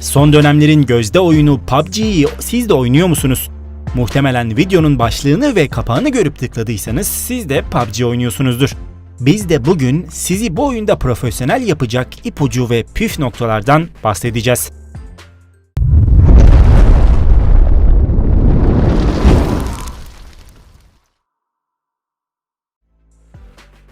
Son dönemlerin gözde oyunu PUBG'yi siz de oynuyor musunuz? Muhtemelen videonun başlığını ve kapağını görüp tıkladıysanız siz de PUBG oynuyorsunuzdur. Biz de bugün sizi bu oyunda profesyonel yapacak ipucu ve püf noktalardan bahsedeceğiz.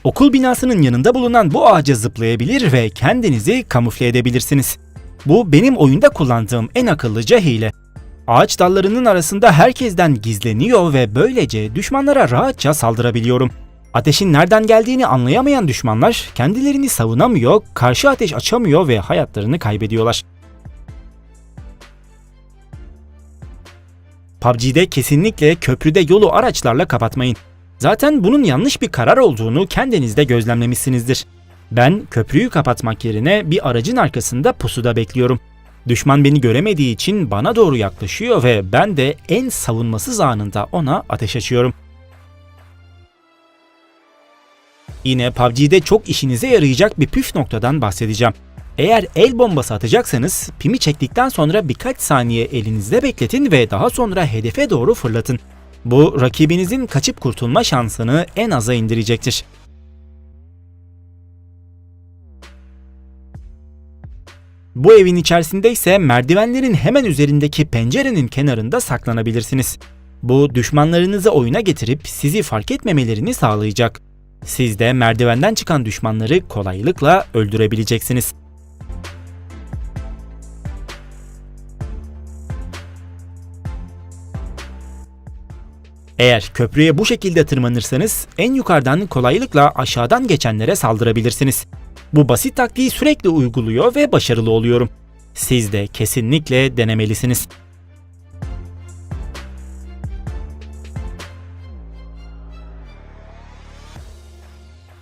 Okul binasının yanında bulunan bu ağaca zıplayabilir ve kendinizi kamufle edebilirsiniz. Bu benim oyunda kullandığım en akıllıca hile. Ağaç dallarının arasında herkesten gizleniyor ve böylece düşmanlara rahatça saldırabiliyorum. Ateşin nereden geldiğini anlayamayan düşmanlar kendilerini savunamıyor, karşı ateş açamıyor ve hayatlarını kaybediyorlar. PUBG'de kesinlikle köprüde yolu araçlarla kapatmayın. Zaten bunun yanlış bir karar olduğunu kendinizde gözlemlemişsinizdir. Ben köprüyü kapatmak yerine bir aracın arkasında pusuda bekliyorum. Düşman beni göremediği için bana doğru yaklaşıyor ve ben de en savunmasız anında ona ateş açıyorum. Yine PUBG'de çok işinize yarayacak bir püf noktadan bahsedeceğim. Eğer el bombası atacaksanız pimi çektikten sonra birkaç saniye elinizde bekletin ve daha sonra hedefe doğru fırlatın. Bu rakibinizin kaçıp kurtulma şansını en aza indirecektir. Bu evin içerisinde ise merdivenlerin hemen üzerindeki pencerenin kenarında saklanabilirsiniz. Bu düşmanlarınızı oyuna getirip sizi fark etmemelerini sağlayacak. Siz de merdivenden çıkan düşmanları kolaylıkla öldürebileceksiniz. Eğer köprüye bu şekilde tırmanırsanız en yukarıdan kolaylıkla aşağıdan geçenlere saldırabilirsiniz. Bu basit taktiği sürekli uyguluyor ve başarılı oluyorum. Siz de kesinlikle denemelisiniz.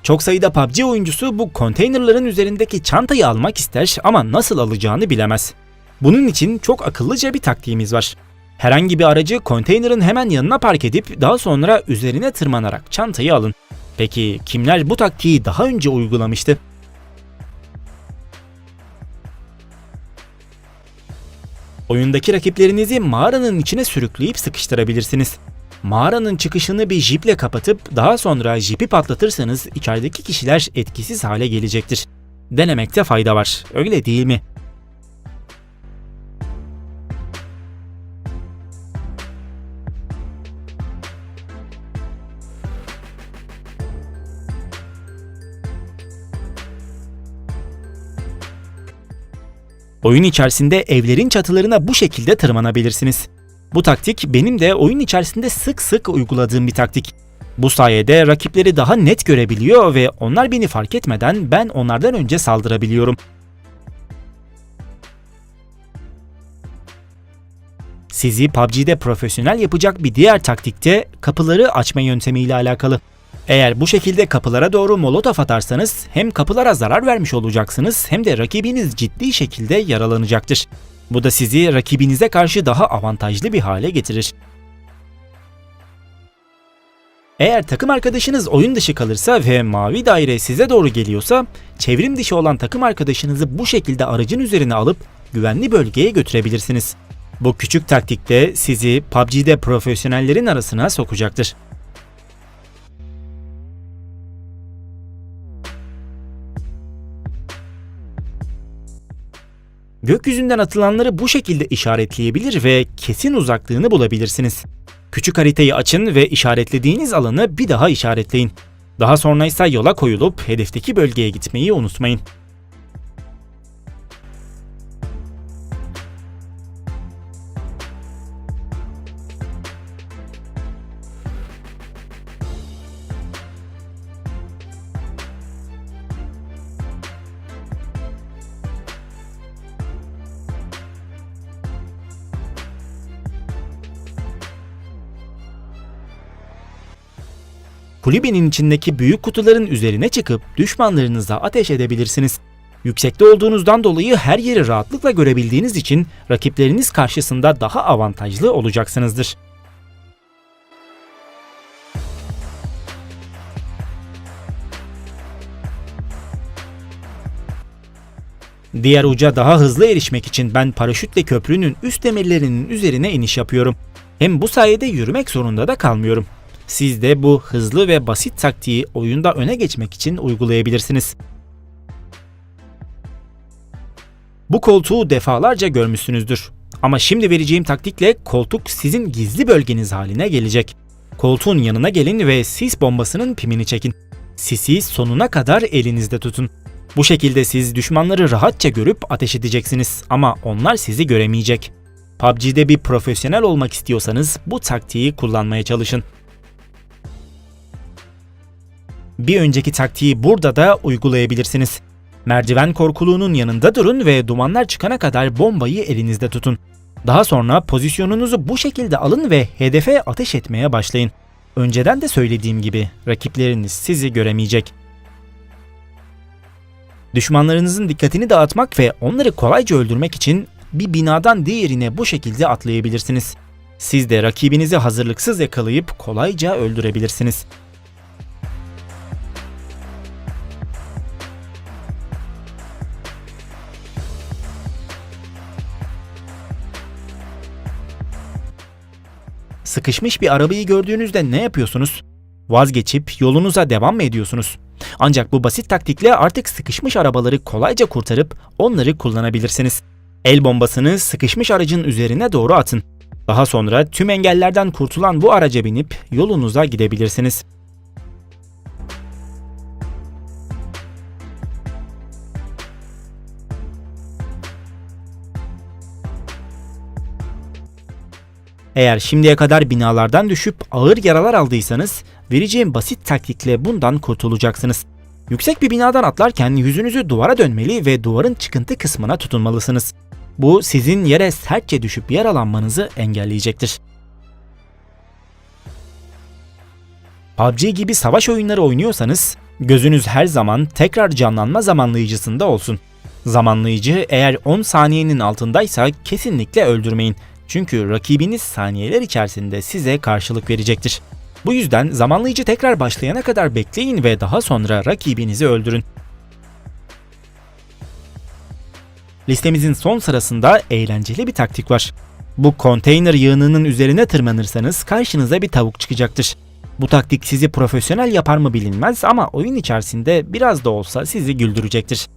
Çok sayıda PUBG oyuncusu bu konteynerların üzerindeki çantayı almak ister ama nasıl alacağını bilemez. Bunun için çok akıllıca bir taktiğimiz var. Herhangi bir aracı konteynerin hemen yanına park edip daha sonra üzerine tırmanarak çantayı alın. Peki kimler bu taktiği daha önce uygulamıştı? Oyundaki rakiplerinizi mağaranın içine sürükleyip sıkıştırabilirsiniz. Mağaranın çıkışını bir jiple kapatıp daha sonra jipi patlatırsanız içerideki kişiler etkisiz hale gelecektir. Denemekte fayda var, öyle değil mi? Oyun içerisinde evlerin çatılarına bu şekilde tırmanabilirsiniz. Bu taktik benim de oyun içerisinde sık sık uyguladığım bir taktik. Bu sayede rakipleri daha net görebiliyor ve onlar beni fark etmeden ben onlardan önce saldırabiliyorum. Sizi PUBG'de profesyonel yapacak bir diğer taktikte kapıları açma yöntemiyle alakalı. Eğer bu şekilde kapılara doğru molotof atarsanız hem kapılara zarar vermiş olacaksınız hem de rakibiniz ciddi şekilde yaralanacaktır. Bu da sizi rakibinize karşı daha avantajlı bir hale getirir. Eğer takım arkadaşınız oyun dışı kalırsa ve mavi daire size doğru geliyorsa, çevrim dışı olan takım arkadaşınızı bu şekilde aracın üzerine alıp güvenli bölgeye götürebilirsiniz. Bu küçük taktikte sizi PUBG'de profesyonellerin arasına sokacaktır. Gökyüzünden atılanları bu şekilde işaretleyebilir ve kesin uzaklığını bulabilirsiniz. Küçük haritayı açın ve işaretlediğiniz alanı bir daha işaretleyin. Daha sonra ise yola koyulup hedefteki bölgeye gitmeyi unutmayın. Kulübenin içindeki büyük kutuların üzerine çıkıp düşmanlarınıza ateş edebilirsiniz. Yüksekte olduğunuzdan dolayı her yeri rahatlıkla görebildiğiniz için rakipleriniz karşısında daha avantajlı olacaksınızdır. Diğer uca daha hızlı erişmek için ben paraşütle köprünün üst demirlerinin üzerine iniş yapıyorum. Hem bu sayede yürümek zorunda da kalmıyorum. Siz de bu hızlı ve basit taktiği oyunda öne geçmek için uygulayabilirsiniz. Bu koltuğu defalarca görmüşsünüzdür. Ama şimdi vereceğim taktikle koltuk sizin gizli bölgeniz haline gelecek. Koltuğun yanına gelin ve sis bombasının pimini çekin. Sisi sonuna kadar elinizde tutun. Bu şekilde siz düşmanları rahatça görüp ateş edeceksiniz ama onlar sizi göremeyecek. PUBG'de bir profesyonel olmak istiyorsanız bu taktiği kullanmaya çalışın. Bir önceki taktiği burada da uygulayabilirsiniz. Merdiven korkuluğunun yanında durun ve dumanlar çıkana kadar bombayı elinizde tutun. Daha sonra pozisyonunuzu bu şekilde alın ve hedefe ateş etmeye başlayın. Önceden de söylediğim gibi rakipleriniz sizi göremeyecek. Düşmanlarınızın dikkatini dağıtmak ve onları kolayca öldürmek için bir binadan diğerine bu şekilde atlayabilirsiniz. Siz de rakibinizi hazırlıksız yakalayıp kolayca öldürebilirsiniz. Sıkışmış bir arabayı gördüğünüzde ne yapıyorsunuz? Vazgeçip yolunuza devam mı ediyorsunuz? Ancak bu basit taktikle artık sıkışmış arabaları kolayca kurtarıp onları kullanabilirsiniz. El bombasını sıkışmış aracın üzerine doğru atın. Daha sonra tüm engellerden kurtulan bu araca binip yolunuza gidebilirsiniz. Eğer şimdiye kadar binalardan düşüp ağır yaralar aldıysanız vereceğim basit taktikle bundan kurtulacaksınız. Yüksek bir binadan atlarken yüzünüzü duvara dönmeli ve duvarın çıkıntı kısmına tutunmalısınız. Bu sizin yere sertçe düşüp yaralanmanızı engelleyecektir. PUBG gibi savaş oyunları oynuyorsanız gözünüz her zaman tekrar canlanma zamanlayıcısında olsun. Zamanlayıcı eğer 10 saniyenin altındaysa kesinlikle öldürmeyin. Çünkü rakibiniz saniyeler içerisinde size karşılık verecektir. Bu yüzden zamanlayıcı tekrar başlayana kadar bekleyin ve daha sonra rakibinizi öldürün. Listemizin son sırasında eğlenceli bir taktik var. Bu konteyner yığınının üzerine tırmanırsanız karşınıza bir tavuk çıkacaktır. Bu taktik sizi profesyonel yapar mı bilinmez ama oyun içerisinde biraz da olsa sizi güldürecektir.